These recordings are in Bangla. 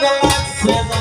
galáxia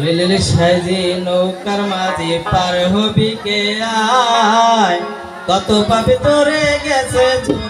কলিলের সাজি নৌকার মাঝে পার হবি কে আয়? কত পাবে তোরে গেছে তুই